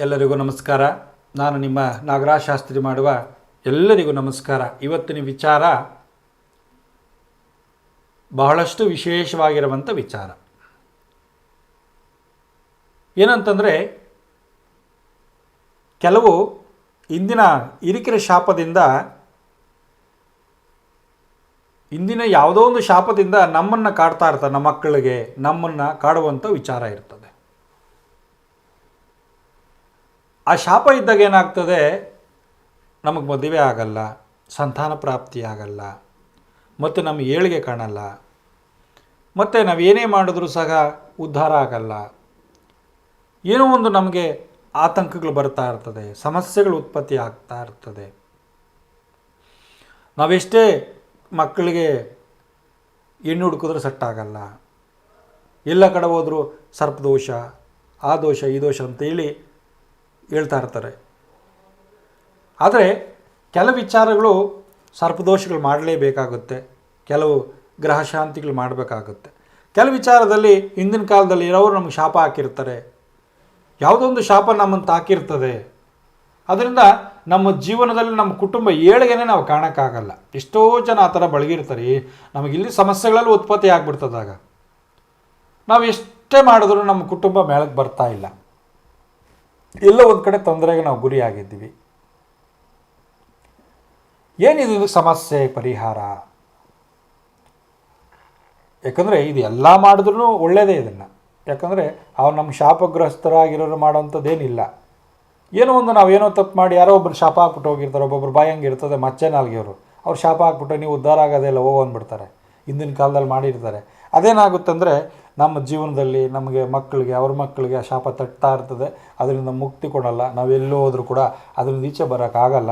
ಎಲ್ಲರಿಗೂ ನಮಸ್ಕಾರ. ನಾನು ನಿಮ್ಮ ನಾಗರಾಜ್ ಶಾಸ್ತ್ರಿ ಮಾಡುವ ಎಲ್ಲರಿಗೂ ನಮಸ್ಕಾರ. ಇವತ್ತಿನ ವಿಚಾರ ಬಹಳಷ್ಟು ವಿಶೇಷವಾಗಿರುವಂಥ ವಿಚಾರ. ಏನಂತಂದರೆ, ಕೆಲವು ಇಂದಿನ ಇರಿಕಿರ ಶಾಪದಿಂದ ಇಂದಿನ ಯಾವುದೋ ಒಂದು ಶಾಪದಿಂದ ನಮ್ಮನ್ನು ಕಾಡ್ತಾ ಇರ್ತಾರೆ, ನಮ್ಮ ಮಕ್ಕಳಿಗೆ ನಮ್ಮನ್ನು ಕಾಡುವಂಥ ವಿಚಾರ ಇರ್ತದೆ. ಆ ಶಾಪ ಇದ್ದಾಗ ಏನಾಗ್ತದೆ? ನಮಗೆ ಮದುವೆ ಆಗಲ್ಲ, ಸಂತಾನ ಪ್ರಾಪ್ತಿ ಆಗಲ್ಲ, ಮತ್ತು ನಮ್ಮ ಏಳಿಗೆ ಕಾಣಲ್ಲ, ಮತ್ತು ನಾವು ಏನೇ ಮಾಡಿದ್ರೂ ಸಹ ಉದ್ಧಾರ ಆಗಲ್ಲ. ಏನೋ ಒಂದು ನಮಗೆ ಆತಂಕಗಳು ಬರ್ತಾ ಇರ್ತದೆ, ಸಮಸ್ಯೆಗಳು ಉತ್ಪತ್ತಿ ಆಗ್ತಾ ಇರ್ತದೆ. ನಾವೆಷ್ಟೇ ಮಕ್ಕಳಿಗೆ ಹೆಣ್ಣು ಹುಡುಕಿದ್ರೆ ಸೆಟ್ಟಾಗಲ್ಲ. ಎಲ್ಲ ಕಡೆ ಹೋದರೂ ಸರ್ಪದೋಷ, ಆ ದೋಷ, ಈ ದೋಷ ಅಂತೇಳಿ ಹೇಳ್ತಾ ಇರ್ತಾರೆ. ಆದರೆ ಕೆಲವು ವಿಚಾರಗಳು ಸರ್ಪದೋಷಗಳು ಮಾಡಲೇಬೇಕಾಗುತ್ತೆ. ಕೆಲವು ಗ್ರಹ ಶಾಂತಿಗಳು ಮಾಡಬೇಕಾಗುತ್ತೆ. ಕೆಲವು ವಿಚಾರದಲ್ಲಿ ಹಿಂದಿನ ಕಾಲದಲ್ಲಿ ಇರೋರು ನಮಗೆ ಶಾಪ ಹಾಕಿರ್ತಾರೆ. ಯಾವುದೊಂದು ಶಾಪ ನಮ್ಮನ್ನು ತಾಕಿರ್ತದೆ. ಅದರಿಂದ ನಮ್ಮ ಜೀವನದಲ್ಲಿ ನಮ್ಮ ಕುಟುಂಬ ಏಳಿಗೆನೇ ನಾವು ಕಾಣೋಕ್ಕಾಗಲ್ಲ. ಎಷ್ಟೋ ಜನ ಆ ಥರ ಬಳಗಿರ್ತಾರೆ. ನಮಗೆ ಇಲ್ಲಿ ಸಮಸ್ಯೆಗಳಲ್ಲಿ ಉತ್ಪತ್ತಿ ಆಗಿಬಿಡ್ತದಾಗ ನಾವು ಎಷ್ಟೇ ಮಾಡಿದ್ರೂ ನಮ್ಮ ಕುಟುಂಬ ಮೇಳಕ್ಕೆ ಬರ್ತಾ ಇಲ್ಲ. ಎಲ್ಲೋ ಒಂದು ಕಡೆ ತೊಂದರೆಗೆ ನಾವು ಗುರಿಯಾಗಿದ್ದೀವಿ ಏನಿದು ಇದು ಸಮಸ್ಯೆ, ಪರಿಹಾರ? ಯಾಕಂದರೆ ಇದು ಎಲ್ಲ ಮಾಡಿದ್ರೂ ಒಳ್ಳೆಯದೇ ಇದನ್ನು. ಯಾಕಂದರೆ ಅವ್ರು ನಮ್ಮ ಶಾಪಗ್ರಸ್ತರಾಗಿರೋರು ಮಾಡೋವಂಥದ್ದೇನಿಲ್ಲ ಏನೋ ಒಂದು ನಾವು ಏನೋ ತಪ್ಪು ಮಾಡಿ ಯಾರೋ ಒಬ್ಬರು ಶಾಪ ಹಾಕ್ಬಿಟ್ಟು ಹೋಗಿರ್ತಾರೆ, ಒಬ್ಬೊಬ್ರು ಬಾಯಿ ಹಂಗೆ ಇರ್ತದೆ, ಮಚ್ಚೆ ನಾಲ್ಗೆಯವರು. ಅವ್ರು ಶಾಪ ಹಾಕ್ಬಿಟ್ಟು ನೀವು ಉದ್ಧಾರ ಆಗೋದೇ ಇಲ್ಲ, ಹೋಗೋ ಅಂದ್ಬಿಡ್ತಾರೆ. ಹಿಂದಿನ ಕಾಲದಲ್ಲಿ ಮಾಡಿರ್ತಾರೆ. ಅದೇನಾಗುತ್ತಂದರೆ ನಮ್ಮ ಜೀವನದಲ್ಲಿ ನಮಗೆ ಮಕ್ಕಳಿಗೆ, ಅವ್ರ ಮಕ್ಕಳಿಗೆ ಆ ಶಾಪ ತಟ್ತಾ ಇರ್ತದೆ. ಅದರಿಂದ ಮುಕ್ತಿ ಕೊಡಲ್ಲ. ನಾವೆಲ್ಲೋ ಹೋದರೂ ಕೂಡ ಅದರಿಂದ ಈಚೆ ಬರೋಕ್ಕಾಗಲ್ಲ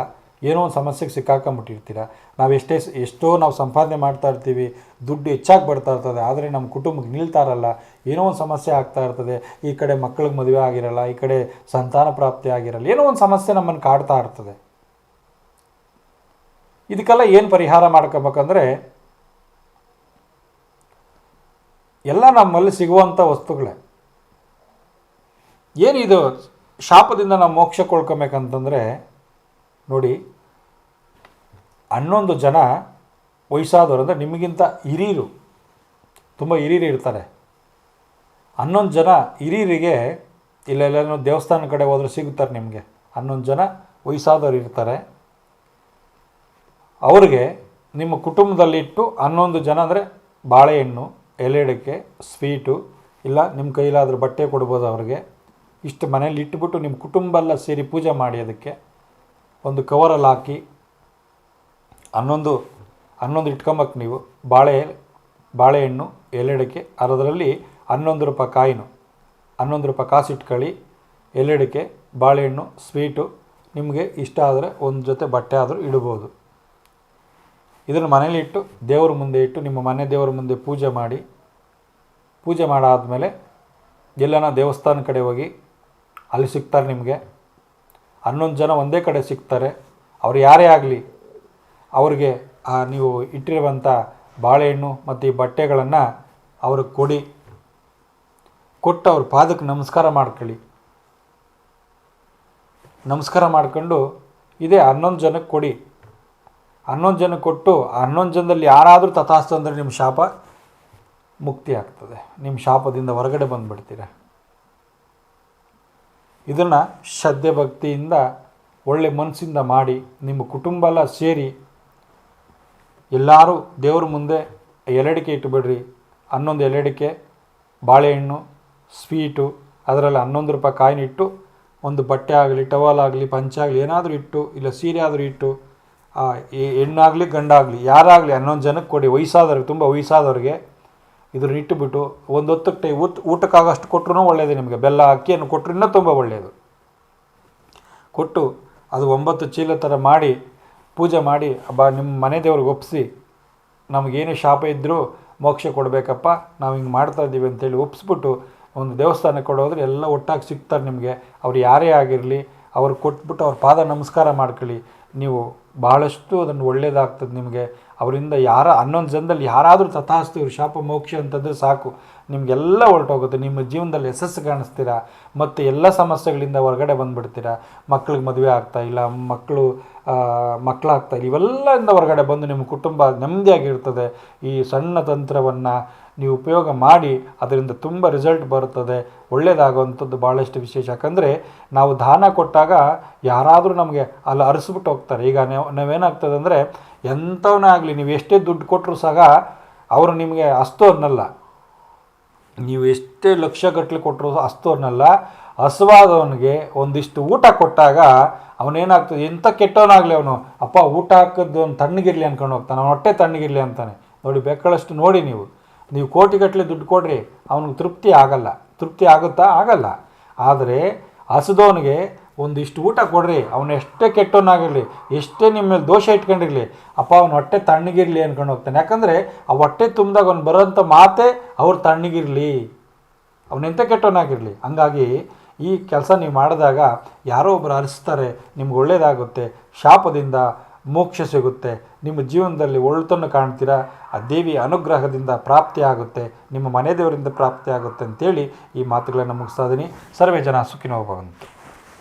ಏನೋ ಒಂದು ಸಮಸ್ಯೆಗೆ ಸಿಕ್ಕಾಕೊಂಬಿಟ್ಟಿರ್ತೀರ? ನಾವು ಎಷ್ಟೇ ಎಷ್ಟೋ ನಾವು ಸಂಪಾದನೆ ಮಾಡ್ತಾ ಇರ್ತೀವಿ, ದುಡ್ಡು ಹೆಚ್ಚಾಗಿ ಬರ್ತಾ ಇರ್ತದೆ, ಆದರೆ ನಮ್ಮ ಕುಟುಂಬಕ್ಕೆ ನಿಲ್ತಾ ಇರಲ್ಲ. ಏನೋ ಒಂದು ಸಮಸ್ಯೆ ಆಗ್ತಾ ಇರ್ತದೆ, ಈ ಕಡೆ ಮಕ್ಕಳಿಗೆ ಮದುವೆ ಆಗಿರಲ್ಲ, ಈ ಕಡೆ ಸಂತಾನ ಪ್ರಾಪ್ತಿ ಆಗಿರಲ್ಲ, ಏನೋ ಒಂದು ಸಮಸ್ಯೆ ನಮ್ಮನ್ನು ಕಾಡ್ತಾ ಇರ್ತದೆ. ಇದಕ್ಕೆಲ್ಲ ಏನು ಪರಿಹಾರ ಮಾಡ್ಕೋಬೇಕಂದ್ರೆ ಎಲ್ಲ ನಮ್ಮಲ್ಲಿ ಸಿಗುವಂಥ ವಸ್ತುಗಳೇ. ಏನಿದು ಶಾಪದಿಂದ ನಾವು ಮೋಕ್ಷ ಕೊಳ್ಕೊಬೇಕಂತಂದರೆ ನೋಡಿ, ಹನ್ನೊಂದು ಜನ ವಯಸ್ಸಾದವರು ಅಂದರೆ ನಿಮಗಿಂತ ಹಿರಿಯರು, ತುಂಬ ಹಿರಿಯರು ಇರ್ತಾರೆ. ಹನ್ನೊಂದು ಜನ ಹಿರಿಯರಿಗೆ ಇಲ್ಲೆಲ್ಲೋ ದೇವಸ್ಥಾನ ಕಡೆ ಹೋದ್ರೆ ಸಿಗುತ್ತಾರೆ ನಿಮಗೆ. ಹನ್ನೊಂದು ಜನ ವಯಸ್ಸಾದವರು ಇರ್ತಾರೆ. ಅವ್ರಿಗೆ ನಿಮ್ಮ ಕುಟುಂಬದಲ್ಲಿಟ್ಟು ಹನ್ನೊಂದು ಜನ ಅಂದರೆ ಬಾಳೆಹಣ್ಣು ಎಲೆಡಿಕೆ ಸ್ವೀಟು, ಇಲ್ಲ ನಿಮ್ಮ ಕೈಲಾದರೂ ಬಟ್ಟೆ ಕೊಡ್ಬೋದು ಅವ್ರಿಗೆ. ಇಷ್ಟು ಮನೇಲಿ ಇಟ್ಬಿಟ್ಟು ನಿಮ್ಮ ಕುಟುಂಬ ಎಲ್ಲ ಸೇರಿ ಪೂಜೆ ಮಾಡಿ ಅದಕ್ಕೆ. ಒಂದು ಕವರಲ್ಲಿ ಹಾಕಿ, ಹನ್ನೊಂದು ಹನ್ನೊಂದು ಇಟ್ಕೊಂಬಕ್ಕೆ ನೀವು. ಬಾಳೆ ಬಾಳೆಹಣ್ಣು ಎಲೆಡಕ್ಕೆ ಅದರಲ್ಲಿ ಹನ್ನೊಂದು ರೂಪಾಯಿ ಕಾಯಿನು, ಹನ್ನೊಂದು ರೂಪಾಯಿ ಕಾಸು ಇಟ್ಕೊಳ್ಳಿ ಎಲೆಡಕ್ಕೆ ಬಾಳೆಹಣ್ಣು ಸ್ವೀಟು, ನಿಮಗೆ ಇಷ್ಟ ಆದರೆ ಒಂದು ಜೊತೆ ಬಟ್ಟೆ ಆದರೂ ಇಡ್ಬೋದು. ಇದನ್ನು ಮನೇಲಿ ಇಟ್ಟು ದೇವ್ರ ಮುಂದೆ ಇಟ್ಟು ನಿಮ್ಮ ಮನೆ ದೇವರ ಮುಂದೆ ಪೂಜೆ ಮಾಡಿ, ಪೂಜೆ ಮಾಡಾದಮೇಲೆ ಎಲ್ಲನ ದೇವಸ್ಥಾನ ಕಡೆ ಹೋಗಿ ಅಲ್ಲಿ ಸಿಗ್ತಾರೆ ನಿಮಗೆ. ಹನ್ನೊಂದು ಜನ ಒಂದೇ ಕಡೆ ಸಿಗ್ತಾರೆ. ಅವ್ರು ಯಾರೇ ಆಗಲಿ, ಅವ್ರಿಗೆ ನೀವು ಇಟ್ಟಿರುವಂಥ ಬಾಳೆಹಣ್ಣು ಮತ್ತು ಈ ಬಟ್ಟೆಗಳನ್ನು ಅವ್ರಿಗೆ ಕೊಡಿ. ಕೊಟ್ಟು ಅವ್ರ ಪಾದಕ್ಕೆ ನಮಸ್ಕಾರ ಮಾಡ್ಕೊಳ್ಳಿ. ನಮಸ್ಕಾರ ಮಾಡ್ಕೊಂಡು ಇದೇ ಹನ್ನೊಂದು ಜನಕ್ಕೆ ಕೊಡಿ. ಹನ್ನೊಂದು ಜನ ಕೊಟ್ಟು ಆ ಹನ್ನೊಂದು ಜನದಲ್ಲಿ ಯಾರಾದರೂ ತಥಾಸ್ತು ಅಂದರೆ ನಿಮ್ಮ ಶಾಪ ಮುಕ್ತಿ ಆಗ್ತದೆ. ನಿಮ್ಮ ಶಾಪದಿಂದ ಹೊರಗಡೆ ಬಂದುಬಿಡ್ತೀರ. ಇದನ್ನು ಶ್ರದ್ಧೆ ಭಕ್ತಿಯಿಂದ ಒಳ್ಳೆ ಮನಸ್ಸಿಂದ ಮಾಡಿ ನಿಮ್ಮ ಕುಟುಂಬ ಎಲ್ಲ ಸೇರಿ ಎಲ್ಲರೂ ದೇವ್ರ ಮುಂದೆ ಎಲೆಡಿಕೆ ಇಟ್ಟುಬಿಡ್ರಿ ಹನ್ನೊಂದು ಎಲೆಡಿಕೆ, ಬಾಳೆಹಣ್ಣು, ಸ್ವೀಟು, ಅದರಲ್ಲಿ ಹನ್ನೊಂದು ರೂಪಾಯಿ ಕಾಯಿನ ಇಟ್ಟು ಒಂದು ಬಟ್ಟೆ ಆಗಲಿ ಟವಲ್ ಆಗಲಿ ಪಂಚಾಗಲಿ ಏನಾದರೂ ಇಟ್ಟು, ಇಲ್ಲ ಸೀರೆ ಆದರೂ ಇಟ್ಟು ಹೆಣ್ಣಾಗಲಿ ಗಂಡಾಗಲಿ, ಯಾರಾಗಲಿ ಹನ್ನೊಂದು ಜನಕ್ಕೆ ಕೊಡಿ, ವಯಸ್ಸಾದವ್ರಿಗೆ, ತುಂಬ ವಯಸ್ಸಾದವ್ರಿಗೆ ಇದನ್ನ ಇಟ್ಟುಬಿಟ್ಟು ಒಂದು ಹೊತ್ತಕ್ಕೆ ಟೈ ಊಟ ಊಟಕ್ಕಾಗಷ್ಟು ಕೊಟ್ಟರು ಒಳ್ಳೆಯದು ನಿಮಗೆ. ಬೆಲ್ಲ, ಅಕ್ಕಿಯನ್ನು ಕೊಟ್ಟರು ಇನ್ನೂ ತುಂಬ ಒಳ್ಳೆಯದು ಕೊಟ್ಟು ಅದು ಒಂಬತ್ತು ಚೀಲ ಥರ ಮಾಡಿ, ಪೂಜೆ ಮಾಡಿ, ಬ, ನಿಮ್ಮ ಮನೆ ದೇವ್ರಿಗೆ ಒಪ್ಪಿಸಿ, ನಮಗೇನೇ ಶಾಪ ಇದ್ದರೂ ಮೋಕ್ಷ ಕೊಡಬೇಕಪ್ಪ, ನಾವು ಹಿಂಗೆ ಮಾಡ್ತಾ ಇದ್ದೀವಿ ಅಂತೇಳಿ ಒಪ್ಪಿಸ್ಬಿಟ್ಟು ಒಂದು ದೇವಸ್ಥಾನಕ್ಕೆ ಕೊಡೋದ್ರೆ ಎಲ್ಲ ಒಟ್ಟಾಗಿ ಸಿಗ್ತಾರೆ ನಿಮಗೆ. ಅವ್ರು ಯಾರೇ ಆಗಿರಲಿ, ಅವ್ರು ಕೊಟ್ಬಿಟ್ಟು ಅವ್ರ ಪಾದ ನಮಸ್ಕಾರ ಮಾಡ್ಕೊಳ್ಳಿ. ನೀವು ಭಾಳಷ್ಟು ಅದನ್ನು ಒಳ್ಳೆಯದಾಗ್ತದೆ ನಿಮಗೆ. ಅವರಿಂದ ಯಾರ ಹನ್ನೊಂದು ಜನದಲ್ಲಿ ಯಾರಾದರೂ ತಥಾಸ್ತು ಇವರು ಶಾಪ, ಮೋಕ್ಷ ಅಂತಂದರೆ ಸಾಕು. ನಿಮಗೆಲ್ಲ ಹೊರಟೋಗುತ್ತೆ. ನಿಮ್ಮ ಜೀವನದಲ್ಲಿ ಯಶಸ್ಸು ಕಾಣಿಸ್ತೀರಾ? ಮತ್ತು ಎಲ್ಲ ಸಮಸ್ಯೆಗಳಿಂದ ಹೊರಗಡೆ ಬಂದುಬಿಡ್ತೀರಾ? ಮಕ್ಳಿಗೆ ಮದುವೆ ಆಗ್ತಾ ಇಲ್ಲ, ಮಕ್ಕಳು ಮಕ್ಕಳಾಗ್ತಾ ಇಲ್ಲ. ಇವೆಲ್ಲದಿಂದ ಹೊರಗಡೆ ಬಂದು ನಿಮ್ಮ ಕುಟುಂಬ ನೆಮ್ಮದಿಯಾಗಿರ್ತದೆ. ಈ ಸಣ್ಣ ತಂತ್ರವನ್ನು ನೀವು ಉಪಯೋಗ ಮಾಡಿ ಅದರಿಂದ ತುಂಬ ರಿಸಲ್ಟ್ ಬರುತ್ತದೆ. ಒಳ್ಳೆಯದಾಗುವಂಥದ್ದು ಭಾಳಷ್ಟು ವಿಶೇಷ. ಯಾಕಂದರೆ ನಾವು ದಾನ ಕೊಟ್ಟಾಗ ಯಾರಾದರೂ ನಮಗೆ ಅಲ್ಲಿ ಅರಸ್ಬಿಟ್ಟು ಹೋಗ್ತಾರೆ. ಈಗ ನಾವು, ನಾವೇನಾಗ್ತದೆ ಅಂದರೆ ಎಂಥವನೇ ಆಗಲಿ, ನೀವು ಎಷ್ಟೇ ದುಡ್ಡು ಕೊಟ್ಟರು ಸಹ ಅವರು ನಿಮಗೆ ಅಸ್ತು ಅನ್ನಲ್ಲ ನೀವು ಎಷ್ಟೇ ಲಕ್ಷ ಗಟ್ಟಲೆ ಕೊಟ್ಟರು ಅಸ್ತು ಹಸುವಾದವನಿಗೆ ಒಂದಿಷ್ಟು ಊಟ ಕೊಟ್ಟಾಗ ಅವನೇನಾಗ್ತದೆ ಎಂಥ ಕೆಟ್ಟವನಾಗಲಿ ಅವನು? ಅಪ್ಪ, ಊಟ ಹಾಕಿದ್ದು ಅವ್ನು ತಣ್ಣಗಿರಲಿ ಅನ್ಕೊಂಡು ಹೋಗ್ತಾನೆ, ಅವನ ಹೊಟ್ಟೆ ತಣ್ಣಗಿರಲಿ ಅಂತಾನೆ. ನೋಡಿ, ಬೆಕ್ಕಳಷ್ಟು ನೋಡಿ ನೀವು. ನೀವು ಕೋಟಿಗಟ್ಟಲೆ ದುಡ್ಡು ಕೊಡ್ರಿ, ಅವನಿಗೆ ತೃಪ್ತಿ ಆಗಲ್ಲ. ತೃಪ್ತಿ ಆಗುತ್ತಾ? ಆಗಲ್ಲ. ಆದರೆ ಹಸಿದವನಿಗೆ ಒಂದಿಷ್ಟು ಊಟ ಕೊಡ್ರಿ, ಅವನು ಎಷ್ಟೇ ಕೆಟ್ಟವನಾಗಿರಲಿ, ಎಷ್ಟೇ ನಿಮ್ಮ ಮೇಲೆ ದೋಷ ಇಟ್ಕೊಂಡಿರಲಿ, ಅಪ್ಪ, ಅವನ ಹೊಟ್ಟೆ ತಣ್ಣಗಿರಲಿ ಅನ್ಕೊಂಡು ಹೋಗ್ತಾನೆ. ಯಾಕಂದರೆ ಆ ಹೊಟ್ಟೆ ತುಂಬಿದಾಗ ಅವ್ನು ಬರೋಂಥ ಮಾತೇ ಅವ್ರು ತಣ್ಣಗಿರಲಿ. ಅವನೆಂಥ ಕೆಟ್ಟವನಾಗಿರಲಿ? ಹಂಗಾಗಿ ಈ ಕೆಲಸ ನೀವು ಮಾಡಿದಾಗ ಯಾರೋ ಒಬ್ಬರು ಅರಿಸ್ತಾರೆ, ನಿಮ್ಗೆ ಒಳ್ಳೆಯದಾಗುತ್ತೆ ಶಾಪದಿಂದ ಮೋಕ್ಷ ಸಿಗುತ್ತೆ, ನಿಮ್ಮ ಜೀವನದಲ್ಲಿ ಒಳ್ತನ್ನು ಕಾಣ್ತೀರಾ, ಆ ದೇವಿಯ ಅನುಗ್ರಹದಿಂದ ಪ್ರಾಪ್ತಿ ಆಗುತ್ತೆ, ನಿಮ್ಮ ಮನೆ ದೇವರಿಂದ ಪ್ರಾಪ್ತಿ ಆಗುತ್ತೆ ಅಂತೇಳಿ ಈ ಮಾತುಗಳನ್ನು ಮುಗಿಸ್ತಾ ಇದ್ದೀನಿ. ಸರ್ವೇ ಜನ ಸುಖಿನೋ ಭವಂತು